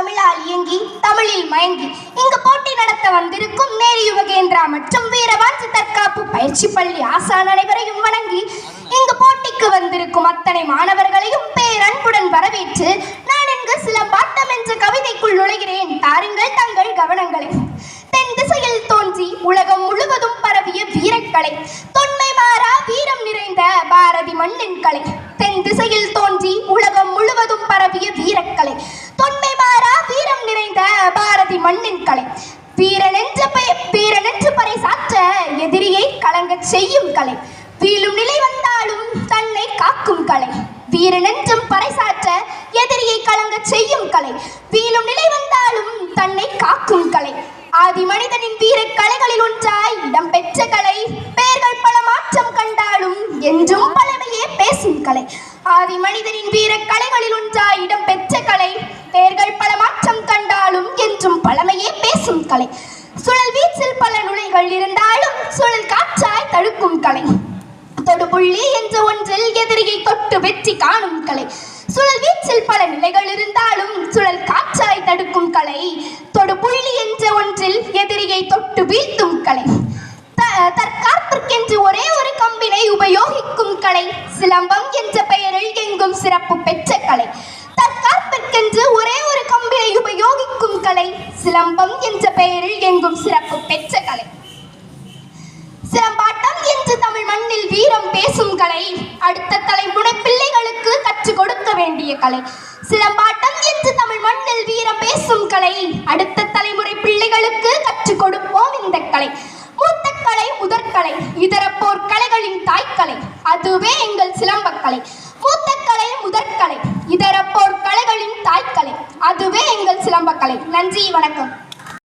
தமிழால் இயங்கி தமிழில் மயங்கி இங்கு போட்டி நடத்த வந்திருக்கும் நேரு யுவகேந்திரா மற்றும் வீரவாஞ்சி தற்காப்பு பயிற்சி பள்ளி ஆசான் அனைவரையும் வணங்கி இங்கு போட்டிக்கு வந்திருக்கும் அத்தனை மாணவர்களையும் பேரன்புடன் வரவேற்று நான் இங்கு சிலம்பாட்டம் என்ற கவிதைக்குள் நுழைகிறேன். தாருங்கள் தங்கள் கவனங்களை. தென் திசையில் தோன்றி உலகம் முழுவதும் பரவிய வீரக்கலை. தொன்மை மாறா வீரம் நிறைந்த பாரதி மண்ணின் கலை. தென் திசையில் தோன்றி உலகம் முழுவதும் பரவிய வீரக்கலை தொன்மை மாறா வீரம் நிறைந்த பாரதி மண்ணின் கலை வீரனென்ற வீரனென்று பறைசாற்ற எதிரியை கலங்க செய்யும் கலை. வீழும் நிலை வந்தாலும் தன்னை காக்கும் கலை. வீரனென்றும் பறைசாற்ற எதிரியை கலங்க செய்யும் கலை. வீழும் நிலை வந்தாலும் தன்னை காக்கும் கலை. ஆதி மனிதனின் வீர கலைகளில் ஒன்றாய் இடம்பெற்ற கலை. பெயர்கள் பல மாற்றம் கண்டாலும் என்றும் பலவையே பேசும் கலை. ஆதி மனிதனின் வீர கலைகள் ஒன்றாய் இடம்பெற்ற கலை பெயர்கள் பல மாற்றம் கண்டாலும் என்றும் பழமையே கலை. சுழல் வீச்சில் பல நுழைகள் இருந்தாலும் சுழல் காற்றாய் தடுக்கும் கலை. தொடுபுள்ளி என்ற ஒன்றில் எதிரியை தொட்டு வெற்றி காணும் கலை. சுழல் வீச்சில் பல நிலைகள் இருந்தாலும் சுழல் காற்றாய் தடுக்கும் கலை. தொடுபுள்ளி என்ற ஒன்றில் எதிரியை தொட்டு வீழ்த்தும் கலை. த- தற்காப்பிற்கென்று ஒரே ஒரு கம்பினை உபயோகிக்கும் கலை. சிலம்பம் என்ற பெயரில் எங்கும் சிறப்பு பெற்ற கலை தற்காப்பிற்கென்று ஒரே ஒரு கம்பினை உபயோகிக்கும் கலை சிலம்பம் என்ற பெயரில் எங்கும் சிறப்பு பெற்ற கலை. சிலம்பாட்டம் என்று தமிழ் மண்ணில் வீரம் பேசும் கலை அடுத்த தலைமுறை பிள்ளைகளுக்கு கற்றுக் கொடுக்க வேண்டிய கலை. சிலம்பாட்டம் என்று தமிழ் மண்ணில் வீரம் பேசும் கலை அடுத்த தலைமுறை பிள்ளைகளுக்கு கற்றுக் கொடுப்போம் இந்த கலை. மூத்த கலை முதற்கலை இதர போர் கலைகளின் தாய்க்கலை அதுவே எங்கள் சிலம்பக்கலை மூத்த கலை முதற்கலை இதர போர் கலைகளின் தாய்க்கலை அதுவே எங்கள் சிலம்பக்கலை. நன்றி வணக்கம்.